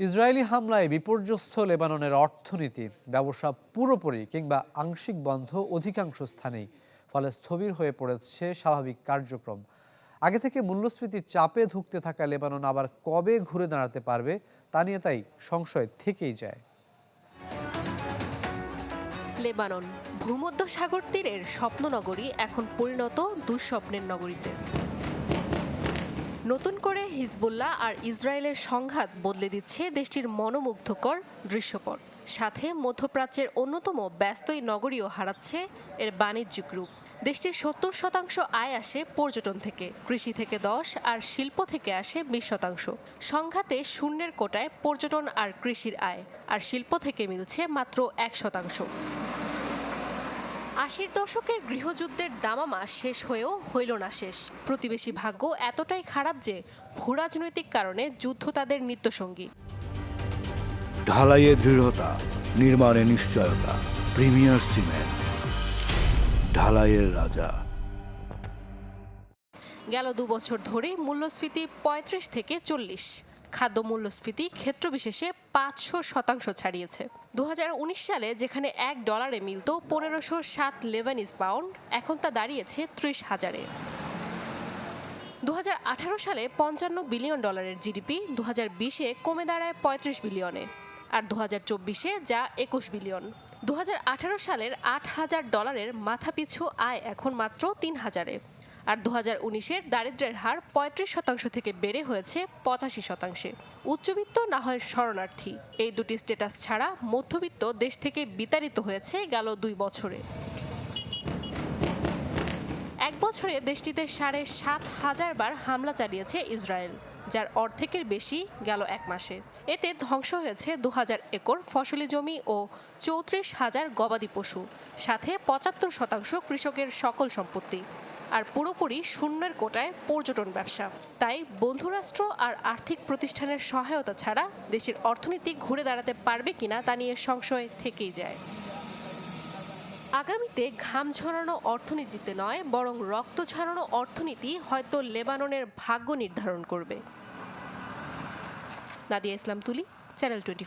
Israeli হামলায় বিপর্যস্ত লেবাননের অর্থনীতি, ব্যবসা পুরোপুরি কিংবা আংশিক বন্ধ অধিকাংশ স্থানেই, ফলে স্থবির হয়ে পড়েছে স্বাভাবিক কার্যক্রম। আগে থেকে মূল্যস্ফীতির চাপে ধুঁকতে থাকা লেবানন আবার কবে ঘুরে দাঁড়াতে পারবে, তা নিয়ে তাই সংশয় থেকেই যায়। লেবানন ভূমধ্য সাগর তীরের স্বপ্ননগরী এখন পরিণত দুঃস্বপ্নের নগরীতে। নতুন করে হিজবুল্লাহ আর ইসরায়েলের সংঘাত বদলে দিচ্ছে দেশটির মনোমুগ্ধকর দৃশ্যপট। সাথে মধ্যপ্রাচ্যের অন্যতম ব্যস্তই নগরীও হারাচ্ছে এর বাণিজ্যিক রূপ। দেশটির সত্তর শতাংশ আয় আসে পর্যটন থেকে, কৃষি থেকে দশ আর শিল্প থেকে আসে বিশ শতাংশ। সংঘাতে শূন্যের কোটায় পর্যটন আর কৃষির আয়, আর শিল্প থেকে মিলছে মাত্র এক শতাংশ। আশির দশকের গৃহযুদ্ধের দামামা শেষ হয়েও হইল না শেষ। প্রতিবেশী ভাগ্য এতটাই খারাপ যে ভূরাজনৈতিক কারণে যুদ্ধ তাদের নিত্যসঙ্গী। ঢালাইয়ে দৃঢ়তা নির্মাণে নিশ্চয়তা প্রিমিয়ার সিমেন্ট ঢালাইয়ের রাজা। গেল দু বছর ধরে মূল্যস্ফীতি পঁয়ত্রিশ থেকে চল্লিশ। খাদ্য মূল্যস্ফীতি ক্ষেত্রবিশেষে পাঁচশো শতাংশ ছাড়িয়েছে। দু হাজার উনিশ সালে যেখানে এক ডলারে মিলত পনেরোশো সাত লেবানিজ পাউন্ড, এখন তা দাঁড়িয়েছে ত্রিশ হাজারে। দু হাজার আঠারো সালে পঞ্চান্ন বিলিয়ন ডলারের জিডিপি দু হাজার বিশে কমে দাঁড়ায় পঁয়ত্রিশ বিলিয়নে। আর দু হাজার চব্বিশে যা একুশ বিলিয়ন। দু হাজার আঠারো সালের আট হাজার ডলারের মাথাপিছু আয় এখন মাত্র তিন হাজারে। আর দু হাজার উনিশের দারিদ্র্যের হার পঁয়ত্রিশ শতাংশ থেকে বেড়ে হয়েছে পঁচাশি শতাংশে। উচ্চবিত্ত না হয় শরণার্থী। এই দুটি স্ট্যাটাস ছাড়া মধ্যবিত্ত দেশ থেকে বিতাড়িত হয়েছে গেল দুই বছরে। এক বছরে দেশটিতে সাড়ে সাত হাজার বার হামলা চালিয়েছে ইসরায়েল, যার অর্ধেকের বেশি গেল এক মাসে। এতে ধ্বংস হয়েছে দু হাজার একর ফসলি জমি ও চৌত্রিশ হাজার গবাদি পশু, সাথে পঁচাত্তর শতাংশ কৃষকের সকল সম্পত্তি। আর পুরোপুরি শূন্যের কোটায় পর্যটন ব্যবসা। তাই বন্ধুরাষ্ট্র আর আর্থিক প্রতিষ্ঠানের সহায়তা ছাড়া দেশের অর্থনীতি ঘুরে দাঁড়াতে পারবে কিনা তা নিয়ে সংশয় থেকেই যায়। আগামীতে ঘাম ঝরানো অর্থনীতিতে নয়, বরং রক্ত ঝরানো অর্থনীতি হয়তো লেবাননের ভাগ্য নির্ধারণ করবে। নাদিয়া ইসলাম তুলি, চ্যানেল টোয়েন্টি